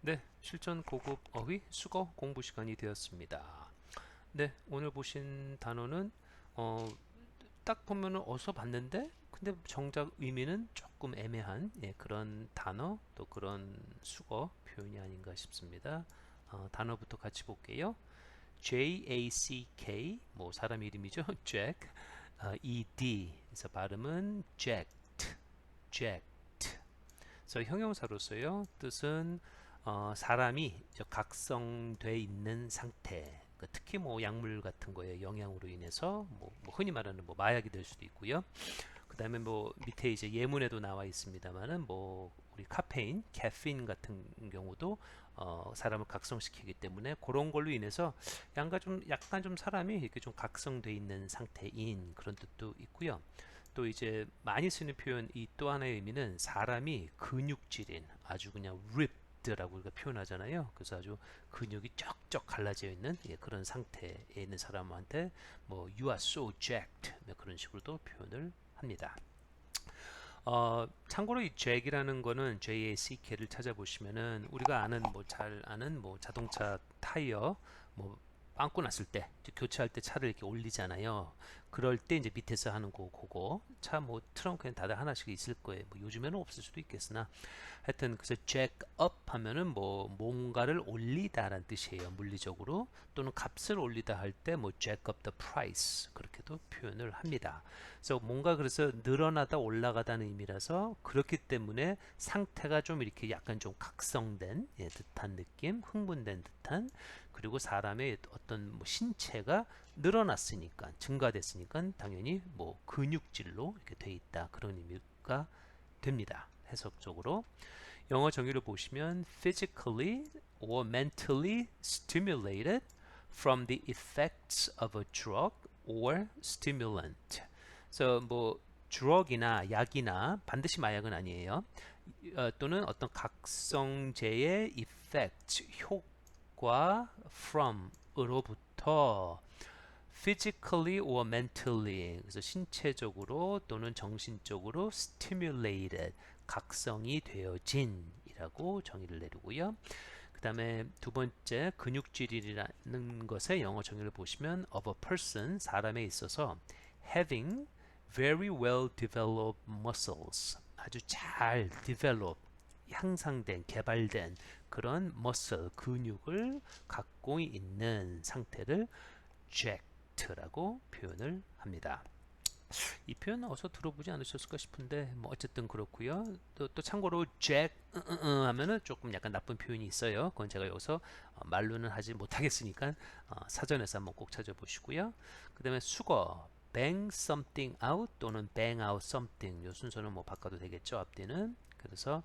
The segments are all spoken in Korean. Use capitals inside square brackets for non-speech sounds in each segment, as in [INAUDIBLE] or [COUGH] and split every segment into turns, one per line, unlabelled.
네, 실전 고급 어휘 수거 공부 시간이 되었습니다. 네, 오늘 보신 단어는 어, 딱 보면은 어서 봤는데 근데 정작 의미는 조금 애매한 예, 그런 단어 또 그런 수거 표현이 아닌가 싶습니다. 어, 단어부터 같이 볼게요. J A C K 뭐 사람 이름이죠. [LAUGHS] Jack 어, E D 그래서 발음은 jacked, jacked. 그래서 형용사로서요. 뜻은 어, 사람이 저 각성돼 있는 상태. 그 특히 뭐 약물 같은 거에 영향으로 인해서 뭐, 뭐 흔히 말하는 뭐 마약이 될 수도 있고요. 그 다음에 뭐 밑에 이제 예문에도 나와 있습니다만은 뭐 우리 카페인, 캐페인 같은 경우도 어, 사람을 각성시키기 때문에 그런 걸로 인해서 약간 좀 약간 좀 사람이 이렇게 좀 각성돼 있는 상태인 그런 뜻도 있고요. 또 이제 많이 쓰는 표현 이 또 하나의 의미는 사람이 근육질인 아주 그냥 ripped 라고 우리가 표현하잖아요. 그래서 아주 근육이 쩍쩍 갈라져 있는 예, 그런 상태에 있는 사람한테 뭐 you are so jacked 뭐 그런 식으로도 표현을 합니다. 어, 참고로 이 jack이라는 거는 J-A-C-K를 찾아보시면은 우리가 아는 뭐 잘 아는 뭐 자동차 타이어 뭐 빵꾸 났을 때 교체할 때 차를 이렇게 올리잖아요. 그럴 때 이제 밑에서 하는 거 그거 차 뭐 트렁크에 다들 하나씩 있을 거예요. 뭐 요즘에는 없을 수도 있겠으나 하여튼 그래서 up 하면은 뭐 뭔가를 올리다 라는 뜻이에요. 물리적으로 또는 값을 올리다 할 때 뭐 jack up the price 그렇게도 표현을 합니다. 그래서 뭔가 그래서 늘어나다 올라가다는 의미라서 그렇기 때문에 상태가 좀 이렇게 약간 좀 각성된 예, 듯한 느낌, 흥분된 듯한 그리고 사람의 어떤 뭐 신체가 늘어났으니까 증가됐으니까 당연히 뭐 근육질로 이렇게 돼 있다 그런 의미가 됩니다. 해석적으로 영어 정의를 보시면 physically or mentally stimulated from the effects of a drug or stimulant. 그래서 뭐 drug이나 약이나 반드시 마약은 아니에요. 어, 또는 어떤 각성제의 effect 효과 from으로부터 physically or mentally 그래서 신체적으로 또는 정신적으로 stimulated 각성이 되어진 이라고 정의를 내리고요. 그 다음에 두 번째 근육질이라는 것의 영어 정의를 보시면 of a person 사람에 있어서 having very well developed muscles 아주 잘 develop 향상된 개발된 그런 muscle 근육을 갖고 있는 상태를 jacked라고 표현을 합니다. 이 표현 어디서 들어보지 않으셨을까 싶은데 뭐 어쨌든 그렇고요. 또, 또 참고로 jack 하면은 조금 약간 나쁜 표현이 있어요. 그건 제가 여기서 어, 말로는 하지 못하겠으니까 어, 사전에서 한번 꼭 찾아보시고요. 그 다음에 수거 bang something out 또는 bang out something 요 순서는 뭐 바꿔도 되겠죠. 앞뒤는 그래서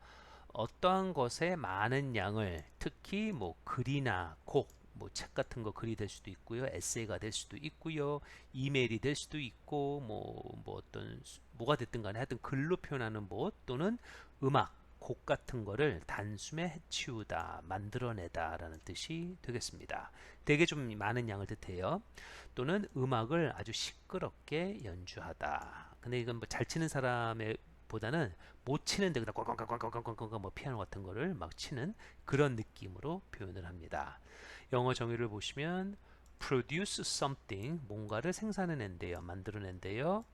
어떠한 것에 많은 양을 특히 뭐 글이나 곡 뭐 책 같은 거 글이 될 수도 있고요. 에세이가 될 수도 있고요. 이메일이 될 수도 있고 뭐, 뭐 어떤 수- 뭐가 됐든 간에 하여튼 글로 표현하는 뭐 또는 음악 곡 같은 거를 단숨에 해치우다 만들어내다 라는 뜻이 되겠습니다. 되게 좀 많은 양을 뜻해요. 또는 음악을 아주 시끄럽게 연주하다. 근데 이건 뭐 잘 치는 사람의 보다는 못 치는데 그냥 꽝꽝꽝꽝꽝꽝꽝 뭐 피아노 같은 거를 막 치는 그런 느낌으로 표현을 합니다. 영어 정의를 보시면 produce something 뭔가를 생산해낸대요. 만들어낸대요.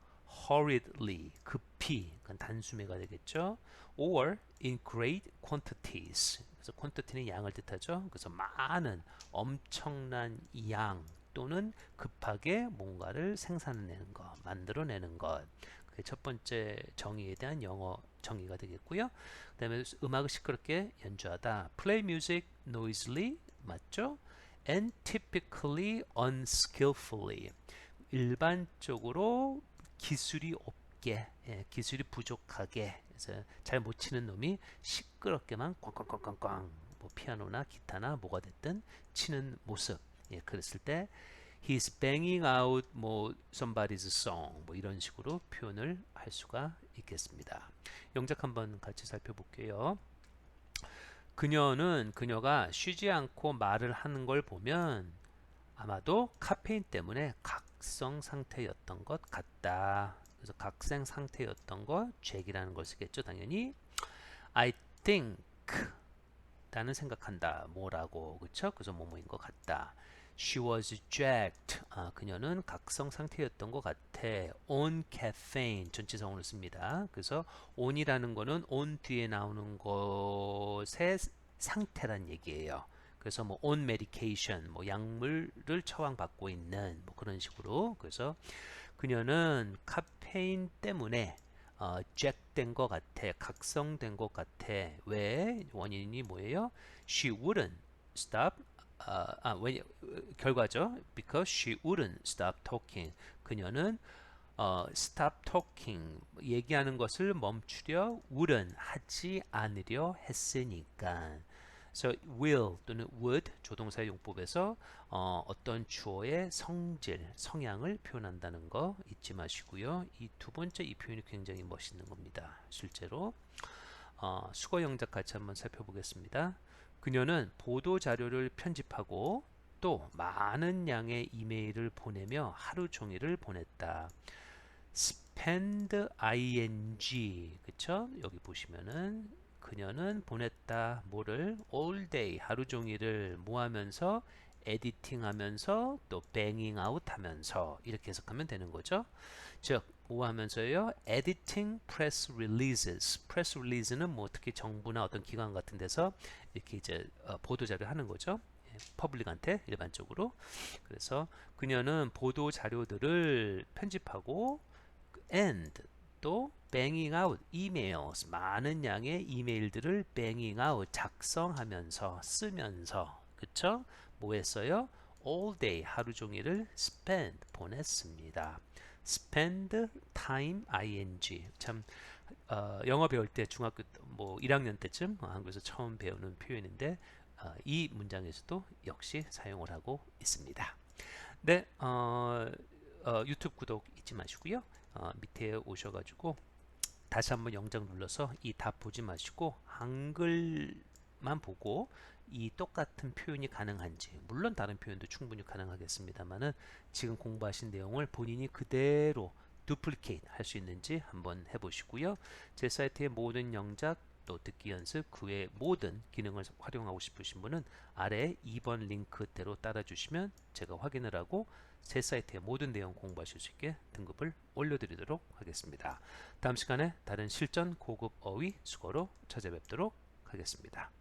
hurriedly 급히 단수매가 되겠죠. or in great quantities 그래서 quantity는 양을 뜻하죠. 그래서 많은 엄청난 양 또는 급하게 뭔가를 생산해내는 것, 만들어내는 것. 그게 첫 번째 정의에 대한 영어 정의가 되겠고요. 그 다음에 음악을 시끄럽게 연주하다. play music noisily 맞죠? and typically unskillfully 일반적으로 기술이 없게 예, 기술이 부족하게 그래서 잘 못 치는 놈이 시끄럽게만 꽝꽝꽝꽝꽝 뭐 피아노나 기타나 뭐가 됐든 치는 모습 예, 그랬을 때 he's banging out 뭐 somebody's song 뭐 이런 식으로 표현을 할 수가 있겠습니다. 영작 한번 같이 살펴볼게요. 그녀는 그녀가 쉬지 않고 말을 하는 걸 보면 아마도 카페인 때문에 각성 상태였던 것 같다. 그래서 각성 상태였던 것, 잭이라는 걸 쓰겠죠, 당연히. I think 나는 생각한다. 뭐라고. 그쵸? 그래서 뭐뭐인 것 같다. She was jacked. 아, 그녀는 각성 상태였던 것 같아. On caffeine. 전치사원을 씁니다. 그래서 on이라는 거는 on 뒤에 나오는 것의 상태란 얘기예요. 그래서 뭐 on medication, 뭐 약물을 처방받고 있는 뭐 그런 식으로. 그래서 그녀는 카페인 때문에 어, 잭된 것 같아, 각성된 것 같아. 왜? 원인이 뭐예요? She wouldn't stop. 아, 아 왜, 결과죠. Because she wouldn't stop talking. 그녀는 어, stop talking 얘기하는 것을 멈추려 wouldn't 하지 않으려 했으니까. 그래서 will 또는 would 조동사 용법에서 어, 어떤 주어의 성질, 성향을 표현한다는 거 잊지 마시고요. 이 두 번째 이 표현이 굉장히 멋있는 겁니다. 실제로 어, 수거 영작 같이 한번 살펴보겠습니다. 그녀는 보도 자료를 편집하고 또 많은 양의 이메일을 보내며 하루 종일을 보냈다. spend ing 그쵸? 여기 보시면은 그녀는 보냈다 뭐를 all day 하루 종일을 뭐 하면서 에디팅 하면서 또 banging out 하면서 이렇게 해석하면 되는 거죠. 즉, 뭐 하면서요? editing press releases. press release는 뭐 특히 정부나 어떤 기관 같은 데서 이렇게 이제 어, 보도자료 하는 거죠. 예, 퍼블릭한테 일반적으로. 그래서 그녀는 보도 자료들을 편집하고 and 또 banging out emails 많은 양의 이메일들을 banging out 작성하면서 쓰면서 그쵸? 뭐 했어요? all day 하루 종일을 spend 보냈습니다. spend time ing 참 어, 영어 배울 때 중학교 뭐 1학년 때쯤 한국에서 처음 배우는 표현인데 어, 이 문장에서도 역시 사용을 하고 있습니다. 네, 어, 어, 유튜브 구독 잊지 마시고요. 어, 밑에 오셔가지고 다시 한번 영장 눌러서 이다 보지 마시고 한글만 보고 이 똑같은 표현이 가능한지 물론 다른 표현도 충분히 가능하겠습니다만은 지금 공부하신 내용을 본인이 그대로 두플리케이트 할수 있는지 한번 해보시고요. 제 사이트의 모든 영작 또 듣기 연습 그 외 모든 기능을 활용하고 싶으신 분은 아래 2번 링크대로 따라주시면 제가 확인을 하고 제 사이트의 모든 내용 공부하실 수 있게 등급을 올려드리도록 하겠습니다. 다음 시간에 다른 실전 고급 어휘 수거로 찾아뵙도록 하겠습니다.